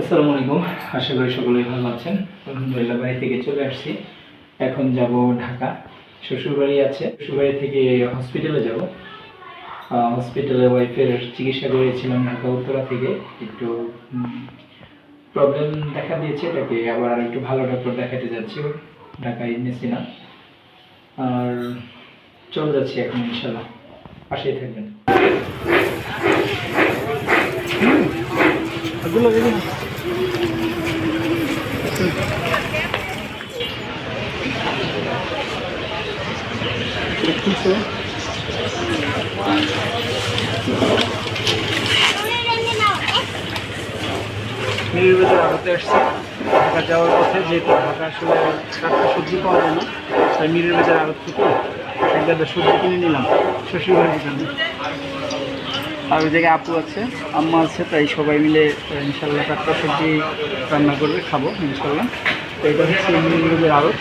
আসসালামু আলাইকুম। আশা করি সকলেই ভালো আছেন। আলহামদুলিল্লাহ, বাড়ি থেকে চলে আসছি। এখন যাব ঢাকা। শ্বশুরবাড়ি আছে। শ্বশুরবাড়ি থেকে হসপিটালে যাব। হসপিটালে ওয়াইফের চিকিৎসা করেছিলাম ঢাকা উত্তরা থেকে। একটু প্রবলেম দেখা দিয়েছে, এটাকে আবার আর একটু ভালো ডাক্তার দেখাতে যাচ্ছি। ঢাকায় না। আর চলে যাচ্ছি এখন ইনশাল্লাহ পাশেই থাকবেন। নির্বাচন আড়তে আসছে। ঢাকা যাওয়ার পথে যেহেতু ঢাকা আসলে টাটকা সবজি পাওয়া যায় না, তাই মিরের বাজার আড়ত সবজি কিনে নিলাম। শ্বশুরবাড়ির জন্য। আর ওই জায়গায় আপু আছে, আম্মা আছে, তাই সবাই মিলে ইনশাল্লাহ টাটকা সবজি রান্না করবে, খাব ইনশাল্লাহ তো এটা হচ্ছে মিরের বাজার আড়ত।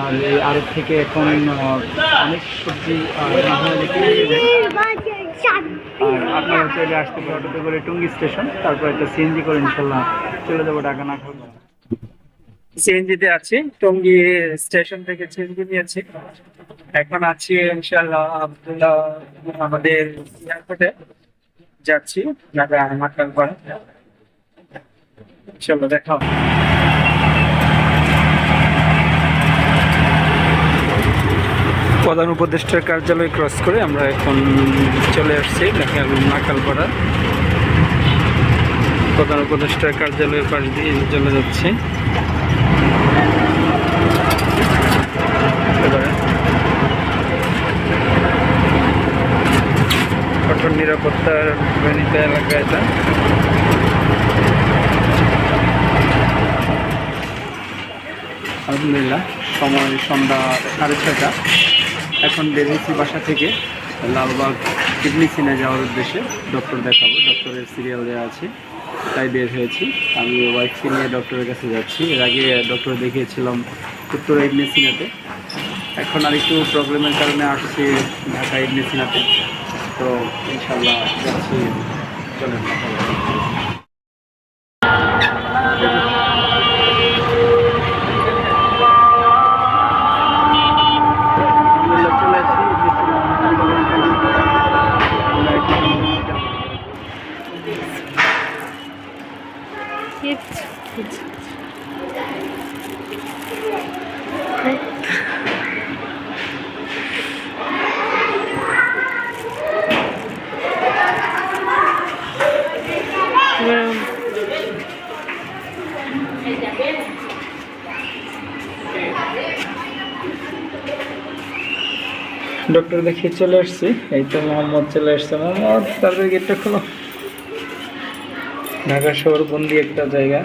আর এই আড়ত থেকে এখন অনেক সবজি আর আপনারা চলে আসতে পারেন করে টুঙ্গি স্টেশন, তারপর একটা সিএনজি করে ইনশাল্লাহ চলে যাব ঢাকা না সিএনজিতে আছি, টঙ্গী স্টেশন থেকে সিএনজি নিয়েছি এখন আছি ইনশাল্লাহ আব্দুল্লাহ আমাদের এয়ারপোর্টে। যাচ্ছি ইনশাল্লাহ দেখা প্রধান উপদেষ্টার কার্যালয় ক্রস করে আমরা এখন চলে আসছি ঢাকার নাকালপাড়া। প্রধান উপদেষ্টার কার্যালয়ের পাশ দিয়ে চলে যাচ্ছি। কঠোর নিরাপত্তার জনিত এলাকা এটা। আলহামদুলিল্লাহ, সময় সন্ধ্যা সাড়ে ছয়টা। এখন বেরিয়েছি বাসা থেকে লালবাগ কিডনি সিনে যাওয়ার উদ্দেশ্যে। ডক্টর দেখাবো, ডক্টরের সিরিয়াল দেওয়া আছে, তাই বের হয়েছি। আমি ওয়াইফকে নিয়ে ডক্টরের কাছে যাচ্ছি। এর আগে ডক্টর দেখিয়েছিলাম উত্তর ইডনি সিনাতে। এখন আর একটু প্রবলেমের কারণে আসছি ঢাকা ইডনি সিনাতে। তো ইনশাল্লাহ যাচ্ছি চলেন আলহামদুলিল্লাহ চলে ডক্টর দেখিয়ে চলে আসছি। এই তো মোহাম্মদ চলে আসছে। মোহাম্মদ, তারপরে গেটটা খোলো। ঢাকা শহর বন্দি একটা জায়গা।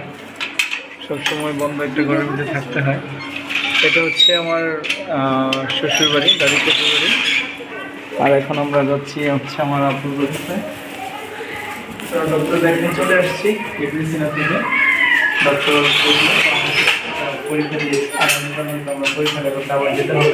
সবসময় বন্ধ একটা ঘরের মধ্যে থাকতে হয়। এটা হচ্ছে আমার শ্বশুর বাড়ি দাদি শ্বশুর বাড়ি আর এখন আমরা যাচ্ছি হচ্ছে আমার আপুর বাড়িতে। ডক্টর দেখিয়ে চলে আসছি। এডমিসিনা থেকে ডক্টর পরীক্ষা দিয়ে আমরা পরীক্ষাটা করতে আবার যেতে হবে।